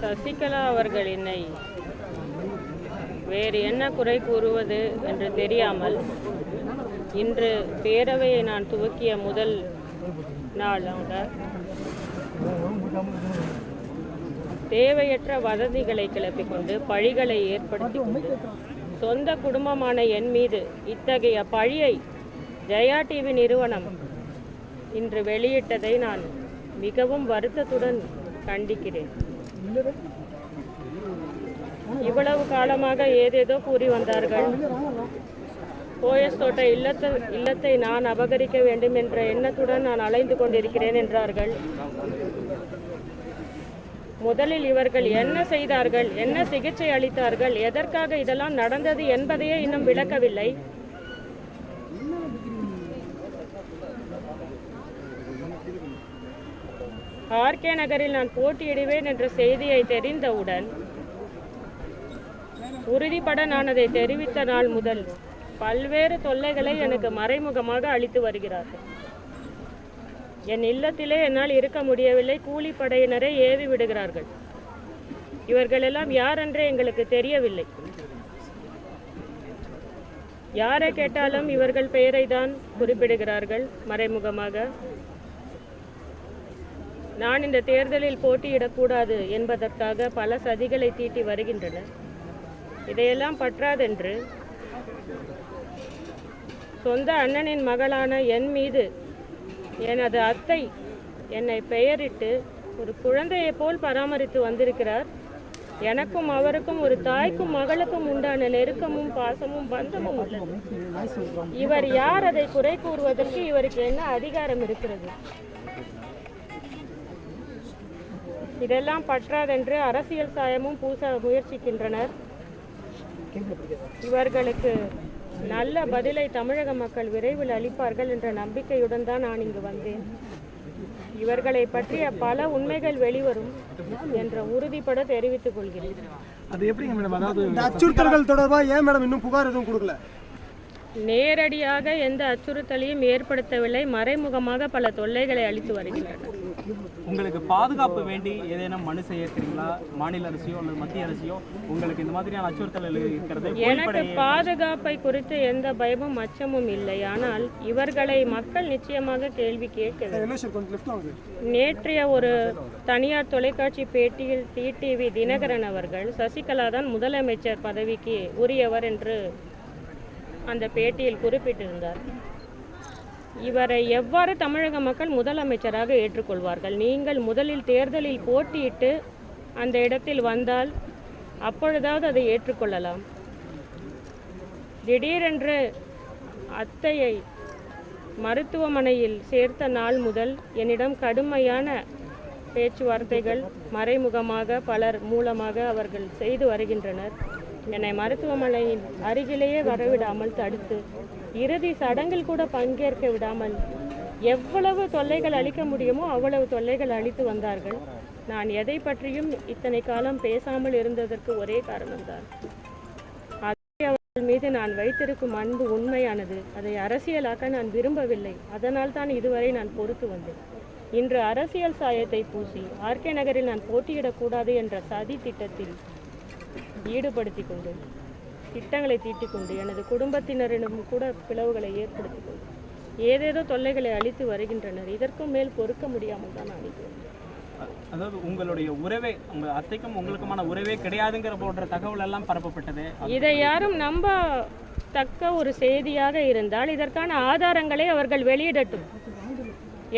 சசிகலா அவர்கள் என்னை வேறு என்ன குறை கூறுவது என்று தெரியாமல் இன்று பேரவையை நான் துவக்கிய முதல் நாள் அவங்க தேவையற்ற வதந்திகளை கிளப்பிக் கொண்டு பழிகளை ஏற்படுத்தி சொந்த குடும்பமான என் மீது இத்தகைய பழியை ஜெயா டிவி நிறுவனம் இன்று வெளியிட்டதை நான் மிகவும் வருத்தத்துடன் கண்டிக்கிறேன். இவ்வளவு காலமாக ஏதேதோ கூறி வந்தார்கள். போயஸ் தோட்ட இல்லத்தை இல்லத்தை நான் அபகரிக்க வேண்டும் என்ற எண்ணத்துடன் நான் அலைந்து கொண்டிருக்கிறேன் என்றார்கள். முதலில் இவர்கள் என்ன செய்தார்கள்? என்ன சிகிச்சை அளித்தார்கள்? எதற்காக இதெல்லாம் நடந்தது என்பதையே இன்னும் விளக்கவில்லை. ஆர்கே நகரில் நான் போட்டியிடுவேன் என்ற செய்தியை தெரிந்தவுடன் உறுதிப்பட நான் அதை தெரிவித்த நாள் முதல் பல்வேறு தொல்லைகளை எனக்கு மறைமுகமாக அளித்து வருகிறார்கள். என் இல்லத்திலே என்னால் இருக்க முடியவில்லை. கூலிப்படையினரை ஏவி விடுகிறார்கள். இவர்களெல்லாம் யார் என்றே எங்களுக்கு தெரியவில்லை. யாரை கேட்டாலும் இவர்கள் பெயரை தான் குறிப்பிடுகிறார்கள். மறைமுகமாக நான் இந்த தேர்தலில் போட்டியிடக்கூடாது என்பதற்காக பல சதிகளை தீட்டி வருகின்றனர் இதையெல்லாம் பற்றாதென்று சொந்த அண்ணனின் மகளான என் மீது எனது அத்தை என்னை பெயரிட்டு ஒரு குழந்தையைப் போல் பராமரித்து வந்திருக்கிறார். எனக்கும் அவருக்கும் ஒரு தாய்க்கும் மகளுக்கும் உண்டான நெருக்கமும் பாசமும் பந்தமும் உள்ளது. இவர் யார் அதை குறை கூறுவதற்கு இவருக்கு என்ன அதிகாரம் இருக்கிறது? இதெல்லாம் பற்றாதென்று அரசியல் சாயமும் பூச முயற்சிக்கின்றனர். இவர்களுக்கு நல்ல பதிலை தமிழக மக்கள் விரைவில் அளிப்பார்கள் என்ற நம்பிக்கையுடன் தான் நான் இங்கு வந்தேன். இவர்களை பற்றிய பல உண்மைகள் வெளிவரும் என்ற உறுதிப்பட தெரிவித்துக் கொள்கிறேன். அது எப்படிங்க மேடம் அதாவது இந்த அச்சுறுத்தல்கள் தொடர்பா ஏன் மேடம் இன்னும் புகார் எதுவும் கொடுக்கல? நேரடியாக எந்த அச்சுறுத்தலையும் ஏற்படுத்தவில்லை. மறைமுகமாக பல தொல்லைகளை அளித்து வருகின்றனர். உங்களுக்கு பாதுகாப்பு வேண்டி ஏதேனும் மனு செய்யிருக்கிறீங்களா மாநில அரசியோ அல்லது மத்திய அரசியோ உங்களுக்கு இந்த மாதிரியான அச்சுறுத்தல் இருக்கிறது எனக்கு பாதுகாப்பை குறித்து எந்த பயமும் அச்சமும் இல்லை. ஆனால் இவர்களை மக்கள் நிச்சயமாக கேள்வி கேட்க நேற்றைய ஒரு தனியார் தொலைக்காட்சி பேட்டியில் டிடிவி தினகரன் அவர்கள் சசிகலா தான் முதலமைச்சர் பதவிக்கு உரியவர் என்று அந்த பேட்டியில் குறிப்பிட்டிருந்தார். இவரை எவ்வாறு தமிழக மக்கள் முதலமைச்சராக ஏற்றுக்கொள்வார்கள்? நீங்கள் முதலில் தேர்தலில் போட்டியிட்டு அந்த இடத்தில் வந்தால் அப்பொழுதாவது அதை ஏற்றுக்கொள்ளலாம். திடீரென்று அத்தையை மருத்துவமனையில் சேர்த்த நாள் முதல் என்னிடம் கடுமையான பேச்சுவார்த்தைகள் மறைமுகமாக பலர் மூலமாக அவர்கள் செய்து வருகின்றனர். என்னை மருத்துவமனையின் அருகிலேயே வரவிடாமல் தடுத்து இறுதி சடங்கில் கூட பங்கேற்க விடாமல் எவ்வளவு தொல்லைகள் அளிக்க முடியுமோ அவ்வளவு தொல்லைகள் அளித்து வந்தார்கள். நான் எதை பற்றியும் இத்தனை காலம் பேசாமல் இருந்ததற்கு ஒரே காரணம்தான். அவர்கள் மீது நான் வைத்திருக்கும் அன்பு உண்மையானது. அதை அரசியலாக்க நான் விரும்பவில்லை. அதனால் தான் இதுவரை நான் பொறுத்து வந்தேன். இன்று அரசியல் சாயத்தை பூசி ஆர்கே நகரில் நான் போட்டியிடக்கூடாது என்ற சதி திட்டத்தில் ஈடுபடுத்தி கொண்டு திட்டங்களை தீட்டிக் கொண்டு எனது குடும்பத்தினரிடம் கூட பிளவுகளை ஏற்படுத்தி கொண்டு ஏதேதோ தொல்லைகளை அளித்து வருகின்றனர். இதற்கும் மேல் பொறுக்க முடியாமல் தான் நான் இருக்கிறேன். அதாவது உங்களுடைய உறவே உங்க அத்தைக்கும் உங்களுக்குமான உறவே கிடையாதுங்கிற போன்ற தகவல் எல்லாம் பரப்பப்பட்டது. இதை யாரும் நம்ப தக்க ஒரு செய்தியாக இருந்தால் இதற்கான ஆதாரங்களை அவர்கள் வெளியிடட்டும்.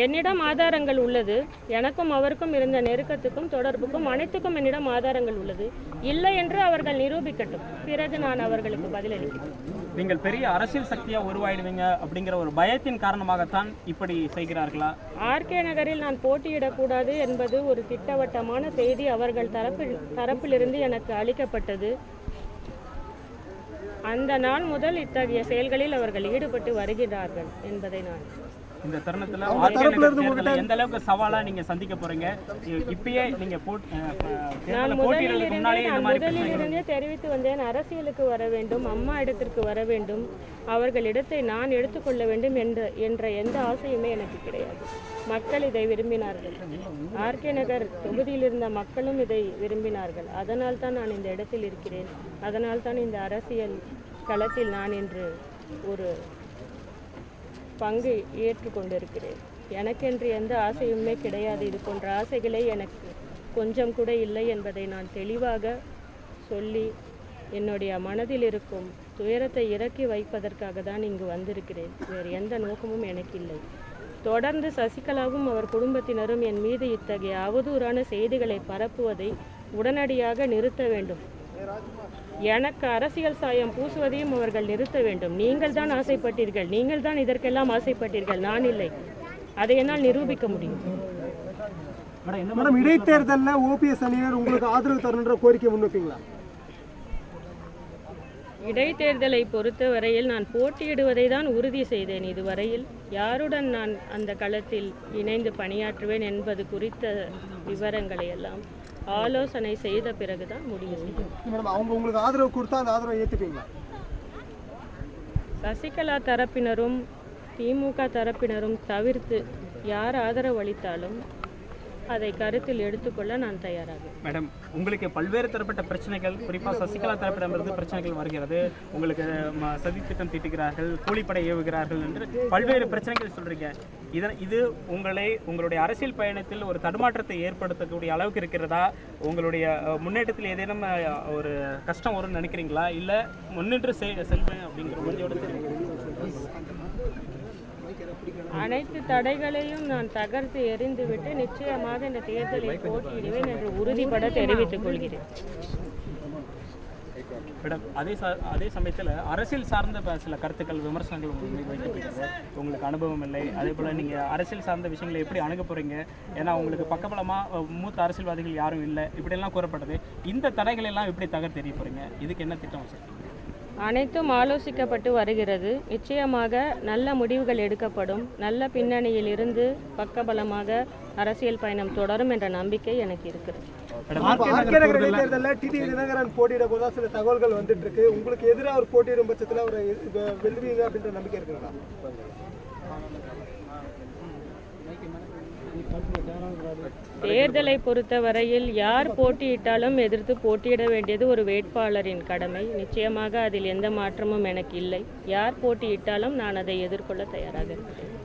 என்னிடம் ஆதாரங்கள் உள்ளது. எனக்கும் அவருக்கும் இருந்த நெருக்கத்துக்கும் தொடர்புக்கும் அனைத்துக்கும் என்னிடம் ஆதாரங்கள் உள்ளது. இல்லை என்று அவர்கள் நிரூபிக்கட்டும். பிறகு நான் அவர்களுக்கு பதிலளிக்கிறேன். நீங்கள் பெரிய அரசியல் சக்தியா உருவாயிடுவீங்க அப்படிங்கிற ஒரு பயத்தின் காரணமாகத்தான் இப்படி செய்கிறார்களா? ஆர்கே நகரில் நான் போட்டியிடக்கூடாது என்பது ஒரு திட்டவட்டமான செய்தி அவர்கள் தரப்பில் தரப்பிலிருந்து எனக்கு அளிக்கப்பட்டது. அந்த நாள் முதல் இத்தகைய செயல்களில் அவர்கள் ஈடுபட்டு வருகிறார்கள் என்பதை நான் இந்த தருணத்துல எந்த அளவுக்கு சவாலா நீங்க சந்திக்க போறீங்க? இ- இப்பயே நீங்க போட் அஹ், அஹ், நான் தேர்தல்ல முதலில் போட்டியிடுறதுக்கு இருந்தே முன்னாலே இந்த நான் மாதிரி முதலில் பிரச்சனைகள் இருந்தே தெரிவித்து வந்தேன். அரசியலுக்கு வர வேண்டும் அம்மா இடத்திற்கு வர வேண்டும் அவர்கள் இடத்தை நான் எடுத்துக்கொள்ள வேண்டும் என்ற என்ற எந்த ஆசையுமே எனக்கு கிடையாது. மக்கள் இதை விரும்பினார்கள். ஆர்கே நகர் தொகுதியில் இருந்த மக்களும் இதை விரும்பினார்கள். அதனால் தான் நான் இந்த இடத்தில் இருக்கிறேன். அதனால் தான் இந்த அரசியல் களத்தில் நான் இன்று ஒரு பங்கு ஏற்றுக்கொண்டிருக்கிறேன். எனக்கென்று எந்த ஆசையுமே கிடையாது. இது போன்ற ஆசைகளே எனக்கு கொஞ்சம் கூட இல்லை என்பதை நான் தெளிவாக சொல்லி என்னுடைய மனதில் இருக்கும் துயரத்தை இறக்கி வைப்பதற்காக தான் இங்கு வந்திருக்கிறேன். வேறு எந்த நோக்கமும் எனக்கு இல்லை. தொடர்ந்து சசிகலாவும் அவர் குடும்பத்தினரும் என் மீது இத்தகைய அவதூறான செய்திகளை பரப்புவதை உடனடியாக நிறுத்த வேண்டும். எனக்கு அரசியல் சாயம் பூசுவதையும் அவர்கள் நிறுத்த வேண்டும். நீங்கள் தான் ஆசைப்பட்டீர்கள். நீங்கள் தான் இதற்கெல்லாம் ஆசைப்பட்டீர்கள். நான் இல்லை. அதை என்னால் நிரூபிக்க முடியும். மேடம் இடைத்தேர்தலில் ஓபிஎஸ் அணியினர் உங்களுக்கு ஆதரவு தரணுன்ற கோரிக்கை முன்வைப்பீங்களா? இடைத்தேர்தலை பொறுத்தவரையில் நான் போட்டியிடுவதை தான் உறுதி செய்தேன் இதுவரையில். யாருடன் நான் அந்த களத்தில் இணைந்து பணியாற்றுவேன் என்பது குறித்த விவரங்களை எல்லாம் ஆலோசனை செய்த பிறகுதான் முடிவு மேடம் அவங்க உங்களுக்கு ஆதரவு கொடுத்தா அந்த ஆதரவை ஏற்றுப்பீங்களா சசிகலா தரப்பினரும் திமுக தரப்பினரும் தவிர்த்து யார் ஆதரவு அளித்தாலும் அதை கருத்தில் எடுத்துக்கொள்ள நான் தயாராக மேடம் உங்களுக்கு பல்வேறு தரப்பட்ட பிரச்சனைகள் குறிப்பாக சசிகலா தரப்பிடமிருந்து பிரச்சனைகள் வருகிறது. உங்களுக்கு ம, சதித்திட்டம் தீட்டுகிறார்கள் கூலிப்படை ஏவுகிறார்கள் என்று பல்வேறு பிரச்சனைகள் சொல்றீங்க. இதன் இது உங்களை உங்களுடைய அரசியல் பயணத்தில் ஒரு தடுமாற்றத்தை ஏற்படுத்தக்கூடிய அளவுக்கு இருக்கிறதா? உங்களுடைய முன்னேற்றத்தில் ஏதேனும் ஒரு கஷ்டம் வரும்னு நினைக்கிறீங்களா? இல்லை முன்னின்று செல்வேன் அப்படிங்கிற முடிஞ்சோட தெரியும் அனைத்து தடைகளையும் நான் தகர்த்து எறிந்துவிட்டு நிச்சயமாக இந்த தேர்தலில் போட்டியிடுவேன் என்று உறுதிபட தெரிவித்துக் கொள்கிறேன். மேடம் அதே ச அதே சமயத்தில் அரசியல் சார்ந்த சில கருத்துக்கள் விமர்சனங்கள் உங்கள் மீது வைக்கப்படுகிறது உங்களுக்கு அனுபவம் இல்லை. அதே போல் நீங்கள் அரசியல் சார்ந்த விஷயங்களை எப்படி அணுக போகிறீங்க ஏன்னா உங்களுக்கு பக்கபலமாக மூத்த அரசியல்வாதிகள் யாரும் இல்லை. இப்படியெல்லாம் கூறப்படுது இந்த தடைகளை எல்லாம் எப்படி தகர்த்து எறிய போகிறீங்க இதுக்கு என்ன திட்டம் வச்சிருக்கீங்க? அனைத்தும் ஆலோசிக்கப்பட்டு வருகிறது. நிச்சயமாக நல்ல முடிவுகள் எடுக்கப்படும். நல்ல பின்னணியில் இருந்து பக்கபலமாக அரசியல் பயணம் தொடரும் என்ற நம்பிக்கை எனக்கு இருக்கிறது. டிடி தினகரன் போட்டியிட போதா சில தகவல்கள் வந்துட்டு இருக்கு உங்களுக்கு எதிராக அவர் போட்டியிடும் பட்சத்தில் அவர் வெல்வீங்க அப்படின்ற நம்பிக்கை இருக்குங்களா? தேர்தலை பொறுத்தவரையில் யார் போட்டியிட்டாலும் எதிர்த்து போட்டியிட வேண்டியது ஒரு வேட்பாளரின் கடமை. நிச்சயமாக அதில் எந்த மாற்றமும் எனக்கு இல்லை. யார் போட்டியிட்டாலும் நான் அதை எதிர்கொள்ள தயாராக இருக்கிறேன்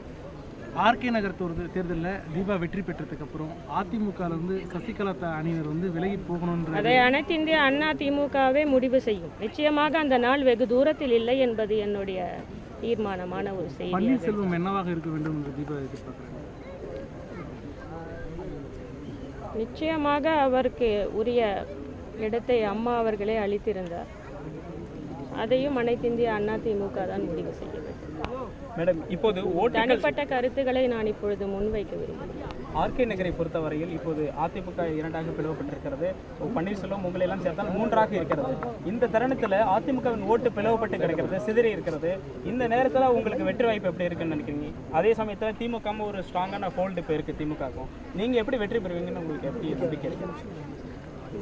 ஆர்கே நகர் தேர்தல் தேர்தலில் தீபா வெற்றி பெற்றதுக்கு அப்புறம் அதிமுகல இருந்து சசிகலா அணியினர் வந்து விலகி போகணுன்ற அதை அனைத்து இந்திய அண்ணா திமுகவே முடிவு செய்யும். நிச்சயமாக அந்த நாள் வெகு தூரத்தில் இல்லை என்பது என்னுடைய தீர்மானமான ஒரு செய்தி. பன்னீர்செல்வம் என்னவாக இருக்க வேண்டும் என்று தீபா எதிர்பார்க்குறாங்க நிச்சயமாக அவருக்கு உரிய இடத்தை அம்மா அவர்களே அளித்திருந்தார். அதையும் அனைத்து இந்திய அண்ணா திமுக தான் முடிவு செய்ய வேண்டும் மேடம் இப்போது தனிப்பட்ட கருத்துக்களை நான் இப்பொழுது முன்வைக்க விரும்புகிறேன். ஆர்கே நகரை பொறுத்தவரையில் இப்போது அதிமுக இரண்டாக பிளவுபட்டிருக்கிறது. பன்னீர்செல்வம் உங்களை எல்லாம் சேர்த்தால் மூன்றாக இருக்கிறது. இந்த தருணத்தில் அதிமுகவின் ஓட்டு பிளவுபட்டு கிடக்கிறது சிதறி இருக்கிறது. இந்த நேரத்தில் உங்களுக்கு வெற்றி வாய்ப்பு எப்படி இருக்குன்னு நினைக்கிறீங்க? அதே சமயத்தில் திமுக ஒரு ஸ்ட்ராங்கான ஹோல்டு இப்போ இருக்குது திமுகவுக்கும் நீங்கள் எப்படி வெற்றி பெறுவீங்கன்னு உங்களுக்கு எப்படி நம்பிக்கை இருக்கு?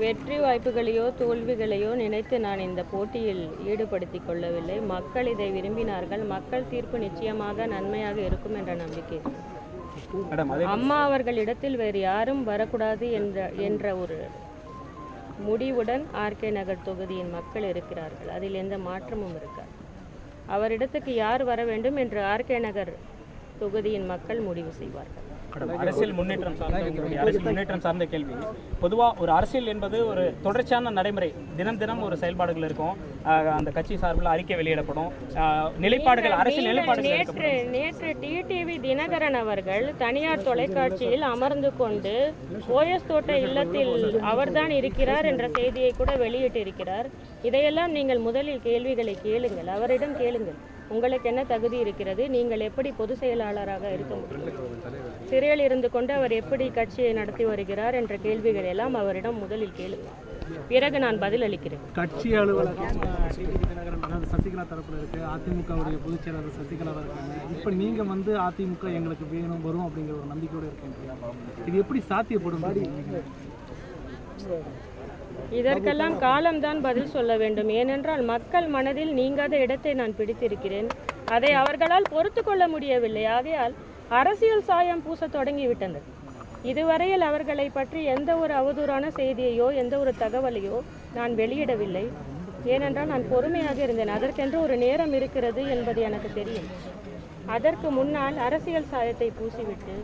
வெற்றி வாய்ப்புகளையோ தோல்விகளையோ நினைத்து நான் இந்த போட்டியில் ஈடுபடுத்தி கொள்ளவில்லை. மக்கள் இதை விரும்பினார்கள். மக்கள் தீர்ப்பு நிச்சயமாக நன்மையாக இருக்கும் என்ற நம்பிக்கை. அம்மா அவர்களிடத்தில் வேறு யாரும் வரக்கூடாது என்ற என்ற ஒரு முடிவுடன் ஆர்கே நகர் தொகுதியின் மக்கள் இருக்கிறார்கள். அதில் எந்த மாற்றமும் இருக்காது. அவரிடத்துக்கு யார் வர வேண்டும் என்று ஆர்கே நகர் தொகுதியின் மக்கள் முடிவு செய்வார்கள். அரசியல் முன்னேற்றம் சார்ந்த அரசியல் முன்னேற்றம் சார்ந்த கேள்வி. பொதுவாக ஒரு அரசியல் என்பது ஒரு தொடர்ச்சியான நடைமுறை. தினம் தினம் ஒரு செயல்பாடுகள் இருக்கும். அந்த கட்சி சார்பில் அறிக்கை வெளியிடப்படும். நிலைப்பாடுகள் அரசியல் நிலைப்பாடுகள் நேற்று. நேற்று டிடிவி தினகரன் அவர்கள் தனியார் தொலைக்காட்சியில் அமர்ந்து கொண்டு ஓஎஸ் தோட்ட இல்லத்தில் அவர்தான் இருக்கிறார் என்ற செய்தியை கூட வெளியிட்டிருக்கிறார். இதையெல்லாம் நீங்கள் முதலில் கேள்விகளை கேளுங்கள். அவரிடம் கேளுங்கள். உங்களுக்கு என்ன தகுதி இருக்கிறது? நீங்கள் எப்படி பொதுச் செயலாளராக இருக்க முடியும்? சிறையில் இருந்து கொண்டு அவர் எப்படி கட்சியை நடத்தி வருகிறார் என்ற கேள்விகள் எல்லாம் அவரிடம் முதலில் கேளுங்கள் பிறகு நான் பதில் அளிக்கிறேன். கட்சி அலுவலகம் அதாவது சசிகலா தரப்புல இருக்கு. அதிமுகவுடைய பொதுச் செயலாளர் சசிகலா இருக்காங்க. இப்போ நீங்க வந்து அதிமுக எங்களுக்கு வேணும் வரும் அப்படிங்கிற ஒரு நம்பிக்கையோடு இருக்கீங்க இது எப்படி சாத்தியப்படும்? இதற்கெல்லாம் காலம்தான் பதில் சொல்ல வேண்டும். ஏனென்றால் மக்கள் மனதில் நீங்காத இடத்தை நான் பிடித்திருக்கிறேன். அதை அவர்களால் பொறுத்து கொள்ள முடியவில்லை. ஆகையால் அரசியல் சாயம் பூச தொடங்கிவிட்டனர். இதுவரையில் அவர்களை பற்றி எந்த ஒரு அவதூறான செய்தியையோ எந்த ஒரு தகவலையோ நான் வெளியிடவில்லை. ஏனென்றால் நான் பொறுமையாக இருந்தேன். அதற்கென்று ஒரு நேரம் இருக்கிறது என்பது எனக்கு தெரியும். அதற்கு முன்னால் அரசியல் சாயத்தை பூசிவிட்டு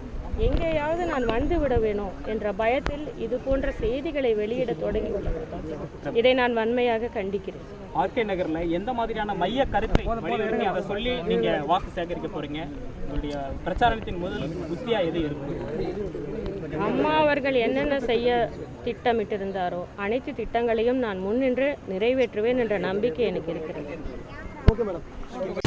எங்கேயாவது நான் வந்து விட வேணும் என்ற பயத்தில் இது போன்ற செய்திகளை வெளியிட தொடங்கி உள்ளனர் இதை நான் வன்மையாக கண்டிக்கிறேன். ஆர்கே நகர்ல எந்த மாதிரியான மைய கருத்தை அதை சொல்லி நீங்க வாக்கு சேகரிக்க போறீங்க? உங்களுடைய பிரச்சாரத்தின் முதல் உத்தியா எது இருக்கும் அம்மா அவர்கள் என்னென்ன செய்ய திட்டமிட்டிருந்தாரோ அனைத்து திட்டங்களையும் நான் முன்னின்று நிறைவேற்றுவேன் என்ற நம்பிக்கை எனக்கு இருக்கிறது. Okay madam